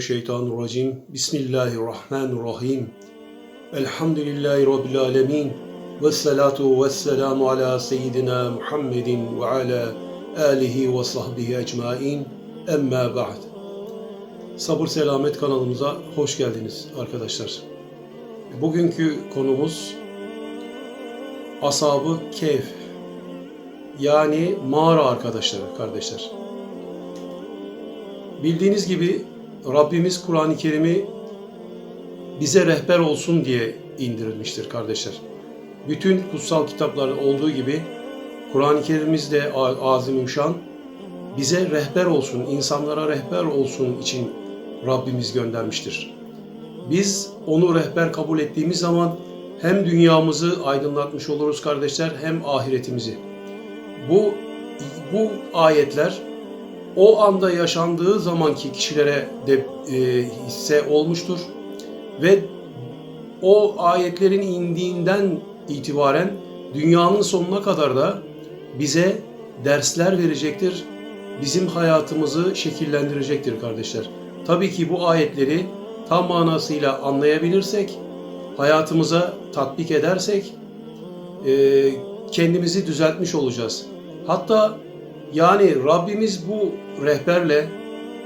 Mineşşeytanirracim. Bismillahirrahmanirrahim. Elhamdülillahi rabbil alamin. Ve salatu ve selamu ala seyyidina Muhammedin ve ala alihi ve sahbihi ecmaîn. Emma ba'd. Sabır Selamet kanalımıza hoş geldiniz arkadaşlar. Bugünkü konumuz Ashab-ı Kehf. Yani mağara arkadaşları kardeşler. Bildiğiniz gibi Rabbimiz Kur'an-ı Kerim'i bize rehber olsun diye indirilmiştir kardeşler. Bütün kutsal kitaplarda olduğu gibi Kur'an-ı Kerim'imiz de azim bize rehber olsun, insanlara rehber olsun için Rabbimiz göndermiştir. Biz onu rehber kabul ettiğimiz zaman hem dünyamızı aydınlatmış oluruz kardeşler hem ahiretimizi. Bu bu ayetler o anda yaşandığı zamanki kişilere de e, hisse olmuştur ve o ayetlerin indiğinden itibaren dünyanın sonuna kadar da bize dersler verecektir. Bizim hayatımızı şekillendirecektir kardeşler. Tabii ki bu ayetleri tam manasıyla anlayabilirsek, hayatımıza tatbik edersek e, kendimizi düzeltmiş olacağız. Hatta yani Rabbimiz bu rehberle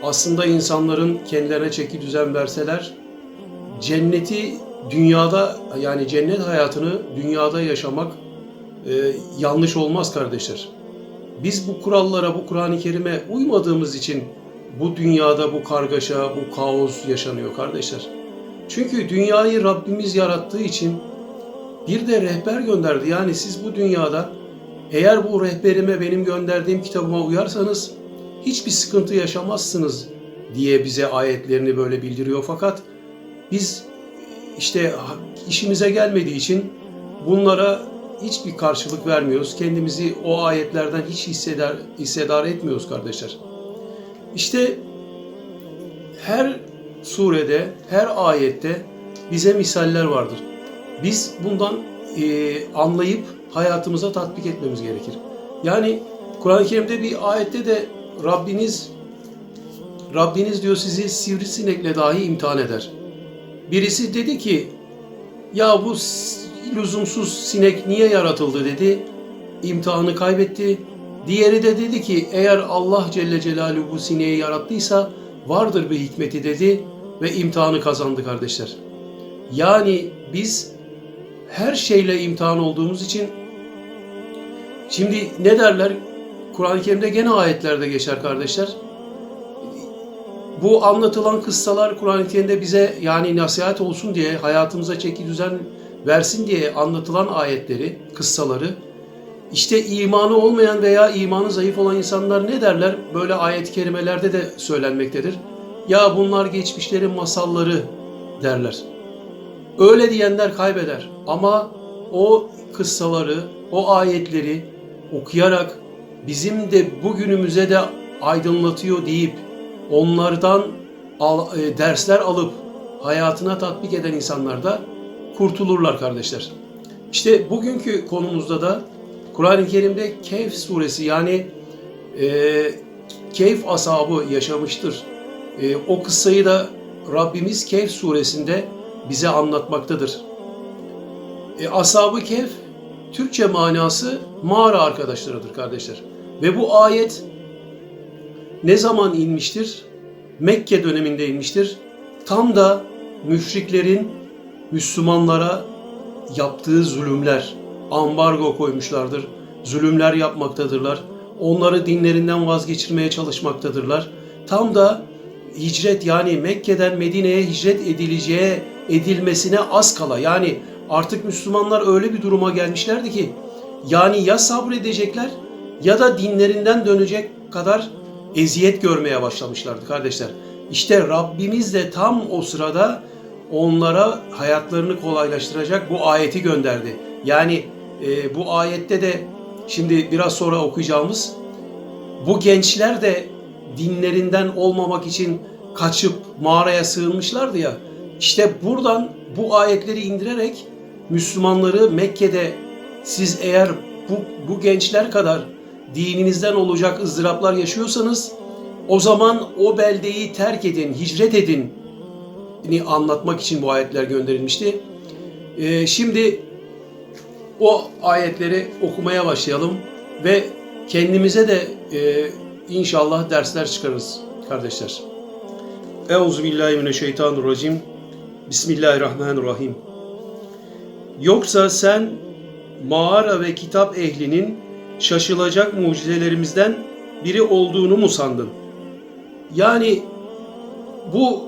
aslında insanların kendilerine çeki düzen verseler cenneti dünyada yani cennet hayatını dünyada yaşamak e, yanlış olmaz kardeşler. Biz bu kurallara, bu Kur'an-ı Kerim'e uymadığımız için bu dünyada bu kargaşa, bu kaos yaşanıyor kardeşler. Çünkü dünyayı Rabbimiz yarattığı için bir de rehber gönderdi. Yani siz bu dünyada eğer bu rehberime benim gönderdiğim kitabıma uyarsanız hiçbir sıkıntı yaşamazsınız diye bize ayetlerini böyle bildiriyor. Fakat biz işte işimize gelmediği için bunlara hiçbir karşılık vermiyoruz. Kendimizi o ayetlerden hiç hisseder, hissedar etmiyoruz kardeşler. İşte her surede, her ayette bize misaller vardır. Biz bundan e, anlayıp hayatımıza tatbik etmemiz gerekir. Yani Kur'an-ı Kerim'de bir ayette de Rabbiniz Rabbiniz diyor sizi sivrisinekle dahi imtihan eder. Birisi dedi ki ya bu lüzumsuz sinek niye yaratıldı dedi. İmtihanı kaybetti. Diğeri de dedi ki eğer Allah Celle Celaluhu bu sineği yarattıysa vardır bir hikmeti dedi ve imtihanı kazandı kardeşler. Yani biz her şeyle imtihan olduğumuz için şimdi ne derler? Kur'an-ı Kerim'de gene ayetlerde geçer kardeşler. Bu anlatılan kıssalar Kur'an-ı Kerim'de bize yani nasihat olsun diye hayatımıza çeki düzen versin diye anlatılan ayetleri, kıssaları işte imanı olmayan veya imanı zayıf olan insanlar ne derler? Böyle ayet-i kerimelerde de söylenmektedir. Ya bunlar geçmişlerin masalları derler. Öyle diyenler kaybeder. Ama o kıssaları, o ayetleri okuyarak bizim de bugünümüze de aydınlatıyor deyip onlardan al, e, dersler alıp hayatına tatbik eden insanlar da kurtulurlar kardeşler. İşte bugünkü konumuzda da Kur'an-ı Kerim'de Kehf suresi yani e, Kehf ashabı yaşamıştır. E, o kıssayı da Rabbimiz Kehf suresinde bize anlatmaktadır. E, Ashab-ı Kehf Türkçe manası mağara arkadaşlarıdır kardeşler. Ve bu ayet ne zaman inmiştir? Mekke döneminde inmiştir. Tam da müşriklerin Müslümanlara yaptığı zulümler, ambargo koymuşlardır. Zulümler yapmaktadırlar. Onları dinlerinden vazgeçirmeye çalışmaktadırlar. Tam da hicret yani Mekke'den Medine'ye hicret edileceği edilmesine az kala yani artık Müslümanlar öyle bir duruma gelmişlerdi ki yani ya sabredecekler ya da dinlerinden dönecek kadar eziyet görmeye başlamışlardı kardeşler. İşte Rabbimiz de tam o sırada onlara hayatlarını kolaylaştıracak bu ayeti gönderdi. Yani e, bu ayette de şimdi biraz sonra okuyacağımız bu gençler de dinlerinden olmamak için kaçıp mağaraya sığınmışlardı ya. İşte buradan bu ayetleri indirerek Müslümanları Mekke'de siz eğer bu, bu gençler kadar dininizden olacak ızdıraplar yaşıyorsanız O zaman o beldeyi terk edin, hicret edin anlatmak için bu ayetler gönderilmişti. Ee, şimdi o ayetleri okumaya başlayalım ve kendimize de e, inşallah dersler çıkarırız kardeşler. Euzubillahimineşşeytanirracim. Bismillahirrahmanirrahim. Yoksa sen mağara ve kitap ehlinin şaşılacak mucizelerimizden biri olduğunu mu sandın? Yani bu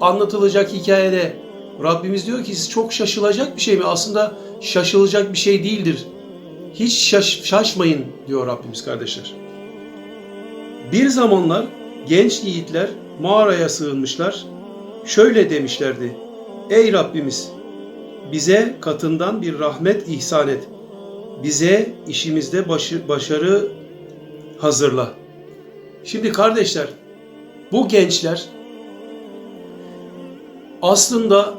anlatılacak hikayede Rabbimiz diyor ki siz çok şaşılacak bir şey mi? Aslında şaşılacak bir şey değildir. Hiç şaş- şaşmayın diyor Rabbimiz kardeşler. Bir zamanlar genç yiğitler mağaraya sığınmışlar. Şöyle demişlerdi. Ey Rabbimiz bize katından bir rahmet ihsan et. Bize işimizde başı, başarı hazırla. Şimdi kardeşler bu gençler aslında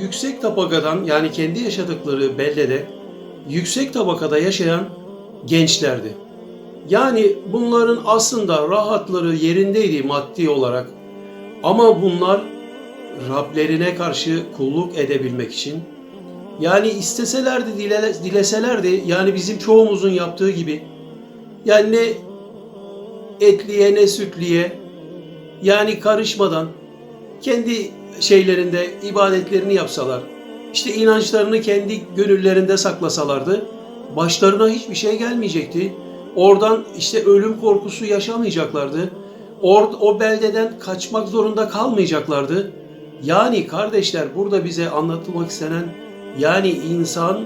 yüksek tabakadan yani kendi yaşadıkları beldede yüksek tabakada yaşayan gençlerdi. Yani bunların aslında rahatları yerindeydi maddi olarak. Ama bunlar Rablerine karşı kulluk edebilmek için yani isteselerdi, dile, dileselerdi yani bizim çoğumuzun yaptığı gibi yani ne etliye ne sütliye yani karışmadan kendi şeylerinde ibadetlerini yapsalar, işte inançlarını kendi gönüllerinde saklasalardı, başlarına hiçbir şey gelmeyecekti. Oradan işte ölüm korkusu yaşamayacaklardı. Or, o beldeden kaçmak zorunda kalmayacaklardı. Yani kardeşler burada bize anlatılmak istenen yani insan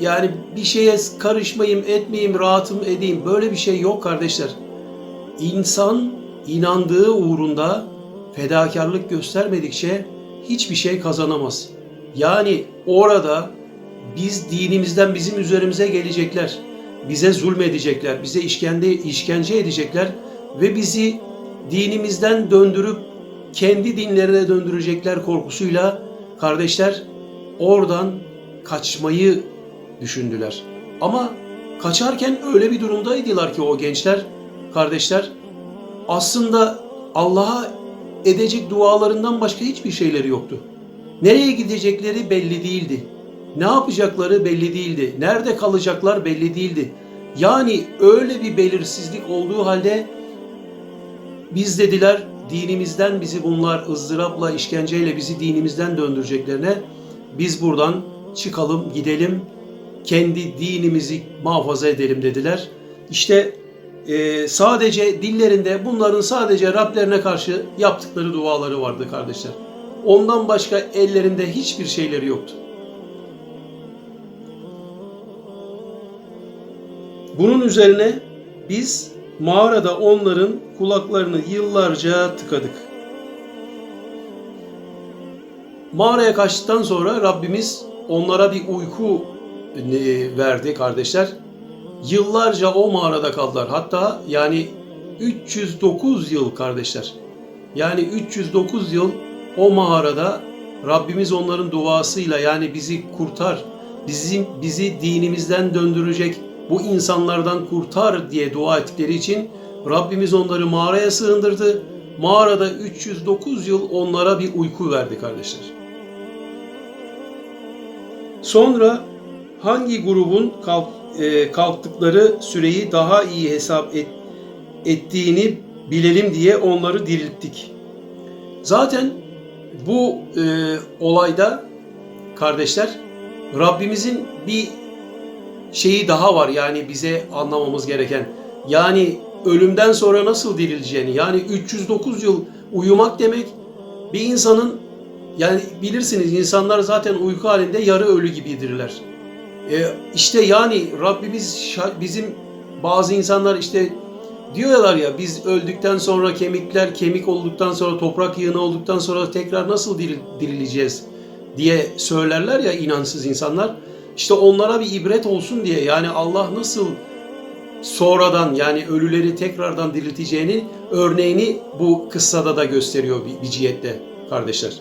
yani bir şeye karışmayayım, etmeyeyim, rahatım edeyim böyle bir şey yok kardeşler. İnsan inandığı uğrunda fedakarlık göstermedikçe hiçbir şey kazanamaz. Yani orada biz dinimizden bizim üzerimize gelecekler. Bize zulmedecekler, bize işkence, işkence edecekler ve bizi dinimizden döndürüp kendi dinlerine döndürecekler korkusuyla kardeşler oradan kaçmayı düşündüler. Ama kaçarken öyle bir durumdaydılar ki o gençler, kardeşler aslında Allah'a edecek dualarından başka hiçbir şeyleri yoktu. Nereye gidecekleri belli değildi. Ne yapacakları belli değildi. Nerede kalacaklar belli değildi. Yani öyle bir belirsizlik olduğu halde biz dediler dinimizden bizi bunlar ızdırapla, işkenceyle bizi dinimizden döndüreceklerine biz buradan çıkalım, gidelim, kendi dinimizi muhafaza edelim dediler. İşte e, sadece dillerinde bunların sadece Rablerine karşı yaptıkları duaları vardı kardeşler. Ondan başka ellerinde hiçbir şeyleri yoktu. Bunun üzerine biz mağarada onların kulaklarını yıllarca tıkadık. Mağaraya kaçtıktan sonra Rabbimiz onlara bir uyku e, verdi kardeşler. Yıllarca o mağarada kaldılar. Hatta yani 309 yıl kardeşler. Yani 309 yıl o mağarada Rabbimiz onların duasıyla yani bizi kurtar, bizim bizi dinimizden döndürecek bu insanlardan kurtar diye dua ettikleri için Rabbimiz onları mağaraya sığındırdı. Mağarada 309 yıl onlara bir uyku verdi kardeşler. Sonra hangi grubun kalk, e, kalktıkları süreyi daha iyi hesap et, ettiğini bilelim diye onları dirilttik. Zaten bu e, olayda kardeşler Rabbimizin bir şeyi daha var yani bize anlamamız gereken. Yani ölümden sonra nasıl dirileceğini yani 309 yıl uyumak demek bir insanın yani bilirsiniz insanlar zaten uyku halinde yarı ölü gibidirler. E, işte yani Rabbimiz bizim bazı insanlar işte diyorlar ya biz öldükten sonra kemikler kemik olduktan sonra toprak yığını olduktan sonra tekrar nasıl dirileceğiz diye söylerler ya inansız insanlar. İşte onlara bir ibret olsun diye yani Allah nasıl sonradan yani ölüleri tekrardan dirilteceğinin örneğini bu kıssada da gösteriyor bir, cihette kardeşler.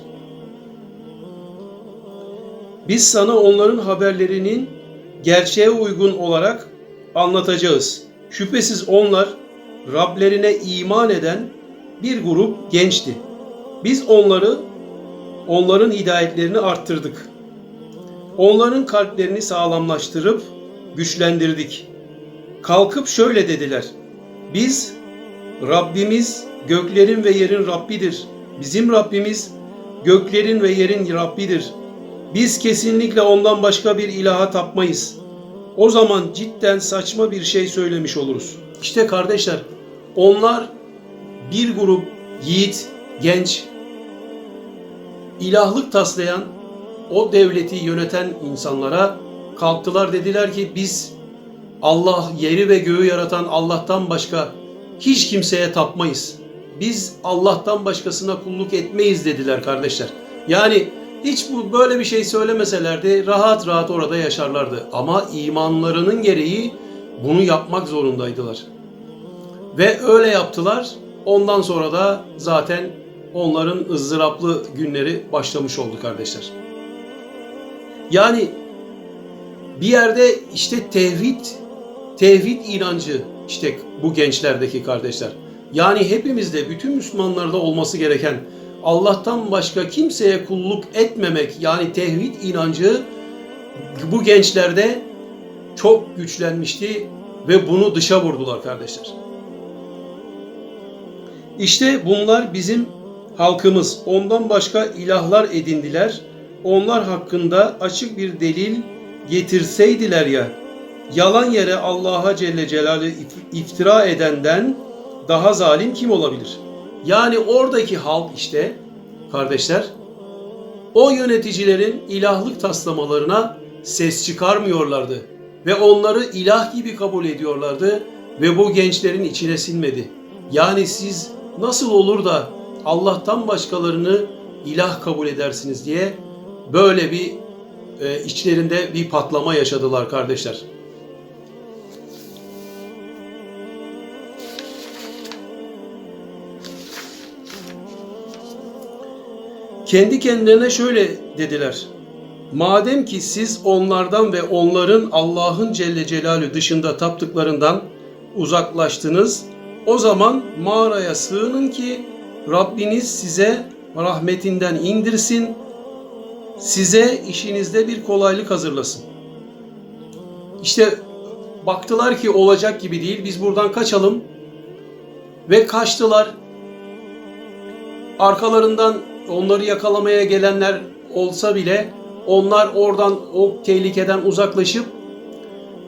Biz sana onların haberlerinin gerçeğe uygun olarak anlatacağız. Şüphesiz onlar Rablerine iman eden bir grup gençti. Biz onları onların hidayetlerini arttırdık. Onların kalplerini sağlamlaştırıp güçlendirdik. Kalkıp şöyle dediler. Biz Rabbimiz göklerin ve yerin Rabbidir. Bizim Rabbimiz göklerin ve yerin Rabbidir. Biz kesinlikle ondan başka bir ilaha tapmayız. O zaman cidden saçma bir şey söylemiş oluruz. İşte kardeşler, onlar bir grup yiğit, genç, ilahlık taslayan, o devleti yöneten insanlara kalktılar dediler ki biz Allah yeri ve göğü yaratan Allah'tan başka hiç kimseye tapmayız. Biz Allah'tan başkasına kulluk etmeyiz dediler kardeşler. Yani hiç bu böyle bir şey söylemeselerdi rahat rahat orada yaşarlardı. Ama imanlarının gereği bunu yapmak zorundaydılar. Ve öyle yaptılar. Ondan sonra da zaten onların ızdıraplı günleri başlamış oldu kardeşler. Yani bir yerde işte tevhid, tevhid inancı işte bu gençlerdeki kardeşler. Yani hepimizde, bütün Müslümanlarda olması gereken Allah'tan başka kimseye kulluk etmemek yani tevhid inancı bu gençlerde çok güçlenmişti ve bunu dışa vurdular kardeşler. İşte bunlar bizim halkımız. Ondan başka ilahlar edindiler. Onlar hakkında açık bir delil getirseydiler ya, yalan yere Allah'a Celle Celaluhu iftira edenden daha zalim kim olabilir? Yani oradaki halk işte kardeşler o yöneticilerin ilahlık taslamalarına ses çıkarmıyorlardı ve onları ilah gibi kabul ediyorlardı ve bu gençlerin içine sinmedi. Yani siz nasıl olur da Allah'tan başkalarını ilah kabul edersiniz diye böyle bir e, içlerinde bir patlama yaşadılar kardeşler. Kendi kendilerine şöyle dediler. Madem ki siz onlardan ve onların Allah'ın Celle Celalü dışında taptıklarından uzaklaştınız, o zaman mağaraya sığının ki Rabbiniz size rahmetinden indirsin, size işinizde bir kolaylık hazırlasın. İşte baktılar ki olacak gibi değil, biz buradan kaçalım ve kaçtılar. Arkalarından onları yakalamaya gelenler olsa bile onlar oradan o tehlikeden uzaklaşıp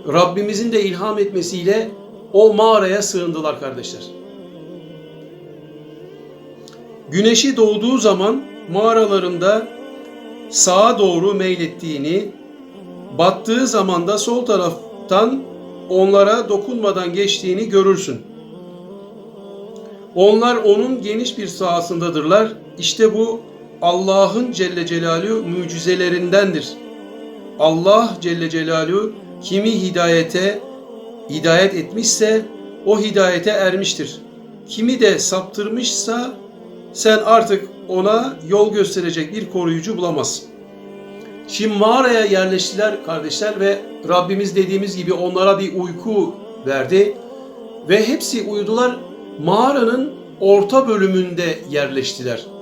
Rabbimizin de ilham etmesiyle o mağaraya sığındılar kardeşler. Güneşi doğduğu zaman mağaralarında sağa doğru meylettiğini, battığı zaman da sol taraftan onlara dokunmadan geçtiğini görürsün. Onlar onun geniş bir sahasındadırlar. İşte bu Allah'ın Celle Celaluhu mucizelerindendir. Allah Celle Celaluhu kimi hidayete hidayet etmişse o hidayete ermiştir. Kimi de saptırmışsa sen artık ona yol gösterecek bir koruyucu bulamazsın. Şimdi mağaraya yerleştiler kardeşler ve Rabbimiz dediğimiz gibi onlara bir uyku verdi ve hepsi uyudular. Mağaranın orta bölümünde yerleştiler.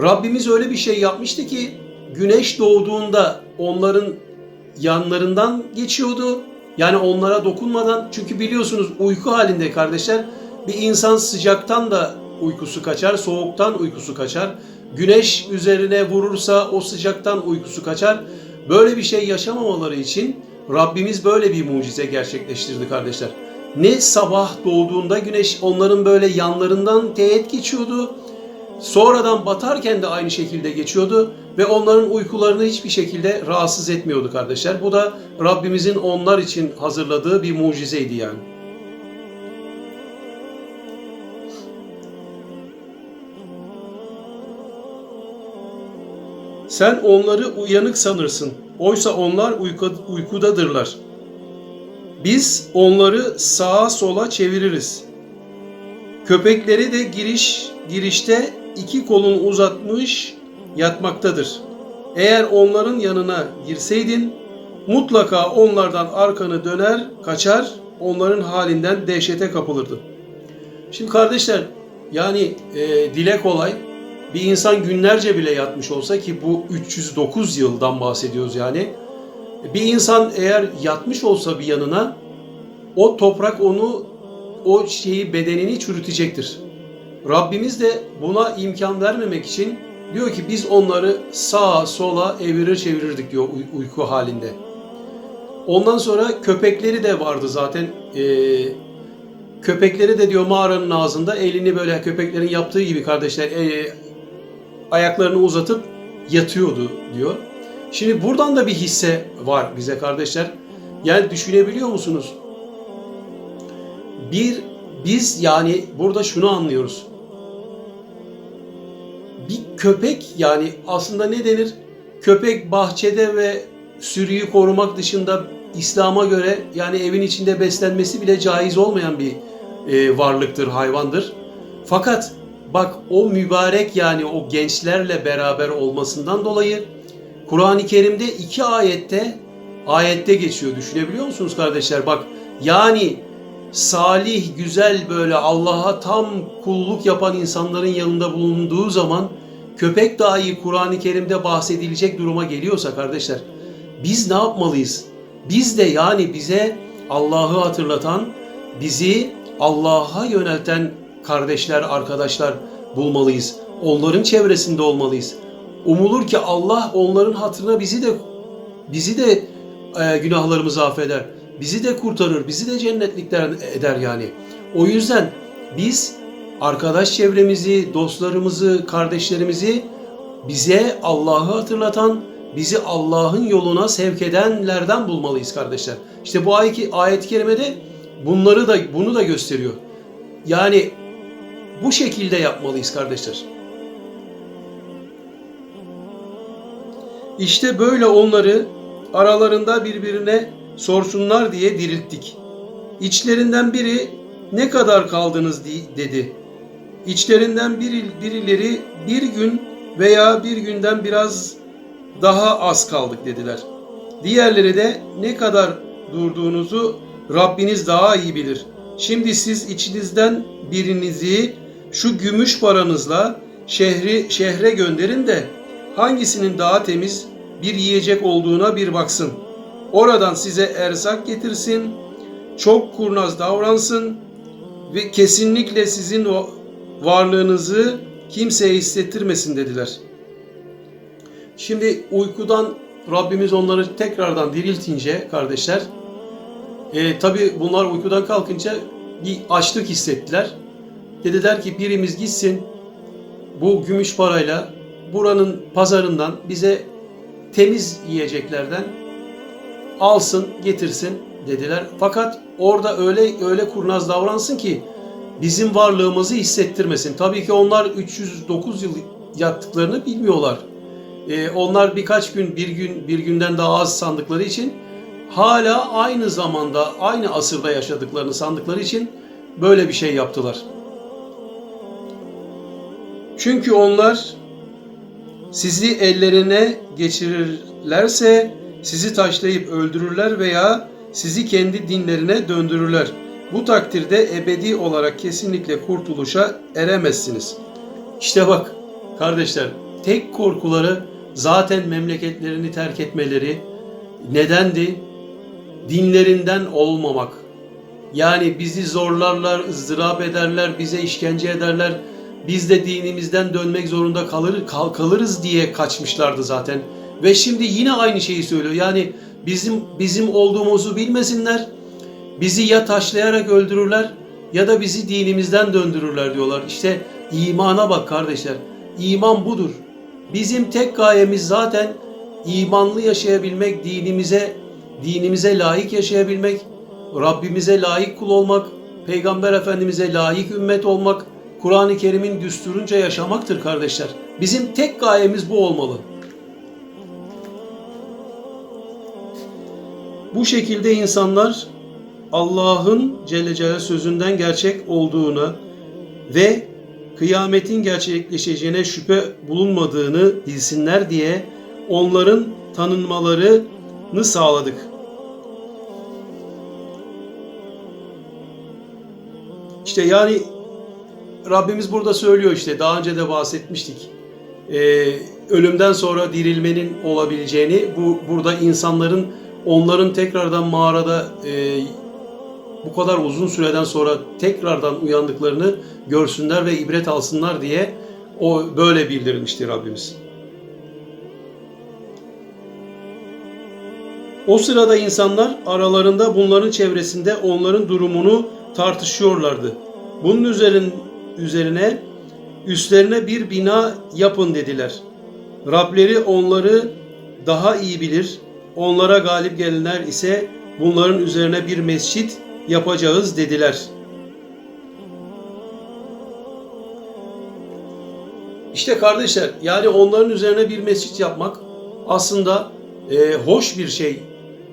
Rabbimiz öyle bir şey yapmıştı ki güneş doğduğunda onların yanlarından geçiyordu. Yani onlara dokunmadan çünkü biliyorsunuz uyku halinde kardeşler bir insan sıcaktan da uykusu kaçar, soğuktan uykusu kaçar. Güneş üzerine vurursa o sıcaktan uykusu kaçar. Böyle bir şey yaşamamaları için Rabbimiz böyle bir mucize gerçekleştirdi kardeşler. Ne sabah doğduğunda güneş onların böyle yanlarından teğet geçiyordu. Sonradan batarken de aynı şekilde geçiyordu ve onların uykularını hiçbir şekilde rahatsız etmiyordu kardeşler. Bu da Rabbimizin onlar için hazırladığı bir mucizeydi yani. Sen onları uyanık sanırsın. Oysa onlar uyku, uykudadırlar. Biz onları sağa sola çeviririz. Köpekleri de giriş girişte iki kolunu uzatmış yatmaktadır. Eğer onların yanına girseydin mutlaka onlardan arkanı döner, kaçar, onların halinden dehşete kapılırdın. Şimdi kardeşler Yani e, dile kolay. Bir insan günlerce bile yatmış olsa ki bu 309 yıldan bahsediyoruz yani. Bir insan eğer yatmış olsa bir yanına o toprak onu o şeyi bedenini çürütecektir. Rabbimiz de buna imkan vermemek için diyor ki biz onları sağa sola evirir çevirirdik diyor uy- uyku halinde. Ondan sonra köpekleri de vardı zaten. Ee, köpekleri de diyor mağaranın ağzında elini böyle köpeklerin yaptığı gibi kardeşler e, ayaklarını uzatıp yatıyordu diyor. Şimdi buradan da bir hisse var bize kardeşler. Yani düşünebiliyor musunuz? Bir biz yani burada şunu anlıyoruz. Köpek yani aslında ne denir? Köpek bahçede ve sürüyü korumak dışında İslam'a göre yani evin içinde beslenmesi bile caiz olmayan bir e, varlıktır, hayvandır. Fakat bak o mübarek yani o gençlerle beraber olmasından dolayı Kur'an-ı Kerim'de iki ayette ayette geçiyor. Düşünebiliyor musunuz kardeşler? Bak yani salih, güzel böyle Allah'a tam kulluk yapan insanların yanında bulunduğu zaman köpek dahi Kur'an-ı Kerim'de bahsedilecek duruma geliyorsa kardeşler biz ne yapmalıyız? Biz de yani bize Allah'ı hatırlatan, bizi Allah'a yönelten kardeşler, arkadaşlar bulmalıyız. Onların çevresinde olmalıyız. Umulur ki Allah onların hatırına bizi de bizi de e, günahlarımızı affeder. Bizi de kurtarır, bizi de cennetlikler eder yani. O yüzden biz arkadaş çevremizi, dostlarımızı, kardeşlerimizi bize Allah'ı hatırlatan, bizi Allah'ın yoluna sevk edenlerden bulmalıyız kardeşler. İşte bu ayet ayet-i kerimede bunları da bunu da gösteriyor. Yani bu şekilde yapmalıyız kardeşler. İşte böyle onları aralarında birbirine sorsunlar diye dirilttik. İçlerinden biri ne kadar kaldınız di- dedi. İçlerinden biri, birileri bir gün veya bir günden biraz daha az kaldık dediler. Diğerleri de ne kadar durduğunuzu Rabbiniz daha iyi bilir. Şimdi siz içinizden birinizi şu gümüş paranızla şehri şehre gönderin de hangisinin daha temiz bir yiyecek olduğuna bir baksın. Oradan size erzak getirsin, çok kurnaz davransın ve kesinlikle sizin o varlığınızı kimseye hissettirmesin dediler. Şimdi uykudan Rabbimiz onları tekrardan diriltince kardeşler, e, tabi bunlar uykudan kalkınca bir açlık hissettiler. Dediler ki birimiz gitsin bu gümüş parayla buranın pazarından bize temiz yiyeceklerden alsın getirsin dediler. Fakat orada öyle öyle kurnaz davransın ki bizim varlığımızı hissettirmesin. Tabii ki onlar 309 yıl yattıklarını bilmiyorlar. Ee, onlar birkaç gün, bir gün, bir günden daha az sandıkları için hala aynı zamanda, aynı asırda yaşadıklarını sandıkları için böyle bir şey yaptılar. Çünkü onlar sizi ellerine geçirirlerse sizi taşlayıp öldürürler veya sizi kendi dinlerine döndürürler. Bu takdirde ebedi olarak kesinlikle kurtuluşa eremezsiniz. İşte bak kardeşler tek korkuları zaten memleketlerini terk etmeleri nedendi? Dinlerinden olmamak. Yani bizi zorlarlar, ızdırap ederler, bize işkence ederler. Biz de dinimizden dönmek zorunda kalır, kal, kalırız diye kaçmışlardı zaten. Ve şimdi yine aynı şeyi söylüyor. Yani bizim bizim olduğumuzu bilmesinler. Bizi ya taşlayarak öldürürler ya da bizi dinimizden döndürürler diyorlar. İşte imana bak kardeşler. İman budur. Bizim tek gayemiz zaten imanlı yaşayabilmek, dinimize dinimize layık yaşayabilmek, Rabbimize layık kul olmak, Peygamber Efendimiz'e layık ümmet olmak, Kur'an-ı Kerim'in düsturunca yaşamaktır kardeşler. Bizim tek gayemiz bu olmalı. Bu şekilde insanlar Allah'ın Celle Celaluhu sözünden gerçek olduğunu ve kıyametin gerçekleşeceğine şüphe bulunmadığını bilsinler diye onların tanınmalarını sağladık. İşte yani Rabbimiz burada söylüyor işte daha önce de bahsetmiştik. Ee, ölümden sonra dirilmenin olabileceğini bu burada insanların onların tekrardan mağarada e, bu kadar uzun süreden sonra tekrardan uyandıklarını görsünler ve ibret alsınlar diye o böyle bildirilmiştir Rabbimiz. O sırada insanlar aralarında bunların çevresinde onların durumunu tartışıyorlardı. Bunun üzerin, üzerine üstlerine bir bina yapın dediler. Rableri onları daha iyi bilir. Onlara galip gelenler ise bunların üzerine bir mescit yapacağız dediler. İşte kardeşler yani onların üzerine bir mescit yapmak aslında e, hoş bir şey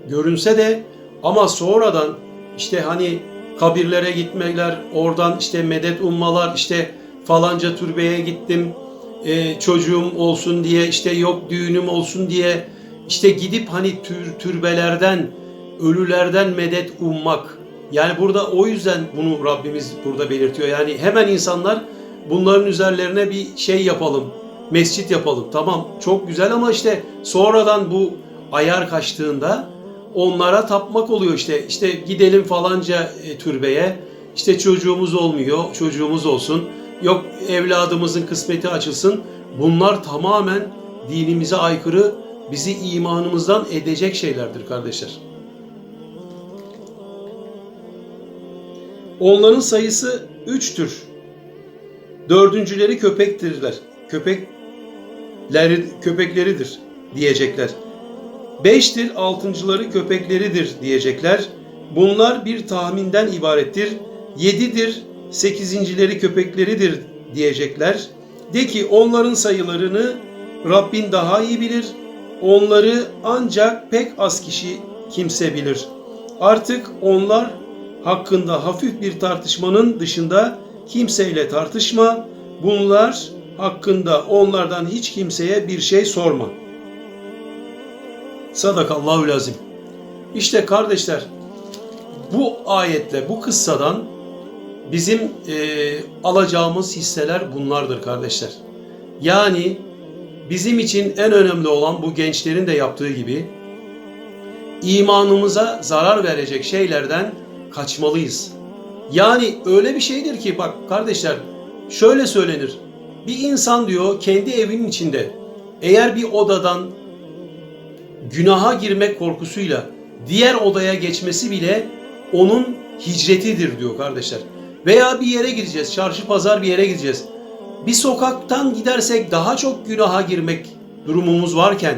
görünse de ama sonradan işte hani kabirlere gitmeler, oradan işte medet ummalar, işte falanca türbeye gittim, e, çocuğum olsun diye, işte yok düğünüm olsun diye, işte gidip hani tür, türbelerden, ölülerden medet ummak. Yani burada o yüzden bunu Rabbimiz burada belirtiyor. Yani hemen insanlar bunların üzerlerine bir şey yapalım, mescit yapalım. Tamam çok güzel ama işte sonradan bu ayar kaçtığında onlara tapmak oluyor işte. İşte gidelim falanca e, türbeye. İşte çocuğumuz olmuyor, çocuğumuz olsun. Yok evladımızın kısmeti açılsın. Bunlar tamamen dinimize aykırı, bizi imanımızdan edecek şeylerdir kardeşler. Onların sayısı üçtür. Dördüncüleri köpektirler. Köpekleri, köpekleridir diyecekler. Beştir, altıncıları köpekleridir diyecekler. Bunlar bir tahminden ibarettir. Yedidir, sekizincileri köpekleridir diyecekler. De ki onların sayılarını Rabbin daha iyi bilir. Onları ancak pek az kişi kimse bilir. Artık onlar hakkında hafif bir tartışmanın dışında kimseyle tartışma. Bunlar hakkında onlardan hiç kimseye bir şey sorma.'' Sadakallahu lazim. İşte kardeşler bu ayetle, bu kıssadan bizim e, alacağımız hisseler bunlardır kardeşler. Yani bizim için en önemli olan bu gençlerin de yaptığı gibi imanımıza zarar verecek şeylerden kaçmalıyız. Yani öyle bir şeydir ki bak kardeşler şöyle söylenir. Bir insan diyor kendi evinin içinde eğer bir odadan günaha girmek korkusuyla diğer odaya geçmesi bile onun hicretidir diyor kardeşler. Veya bir yere gideceğiz, çarşı pazar bir yere gideceğiz. Bir sokaktan gidersek daha çok günaha girmek durumumuz varken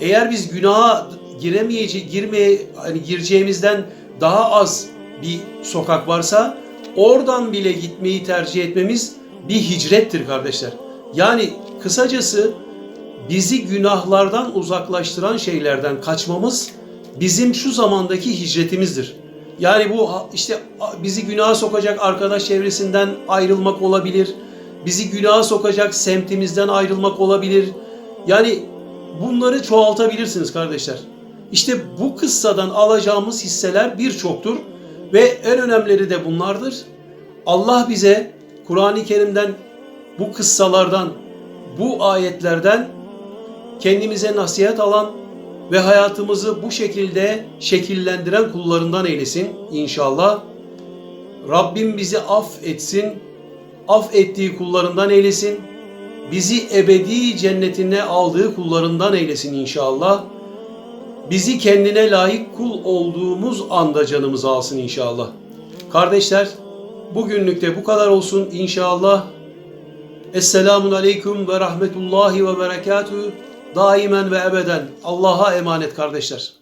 eğer biz günaha giremeyeceği, girmeye hani gireceğimizden daha az bir sokak varsa oradan bile gitmeyi tercih etmemiz bir hicrettir kardeşler. Yani kısacası bizi günahlardan uzaklaştıran şeylerden kaçmamız bizim şu zamandaki hicretimizdir. Yani bu işte bizi günaha sokacak arkadaş çevresinden ayrılmak olabilir. Bizi günaha sokacak semtimizden ayrılmak olabilir. Yani bunları çoğaltabilirsiniz kardeşler. İşte bu kıssadan alacağımız hisseler birçoktur ve en önemlileri de bunlardır. Allah bize Kur'an-ı Kerim'den bu kıssalardan, bu ayetlerden kendimize nasihat alan ve hayatımızı bu şekilde şekillendiren kullarından eylesin inşallah. Rabbim bizi affetsin, affettiği kullarından eylesin. Bizi ebedi cennetine aldığı kullarından eylesin inşallah. Bizi kendine layık kul olduğumuz anda canımızı alsın inşallah. Kardeşler, bugünlük de bu kadar olsun inşallah. Esselamun Aleyküm ve Rahmetullahi ve Berekatühü daimen ve ebeden Allah'a emanet kardeşler.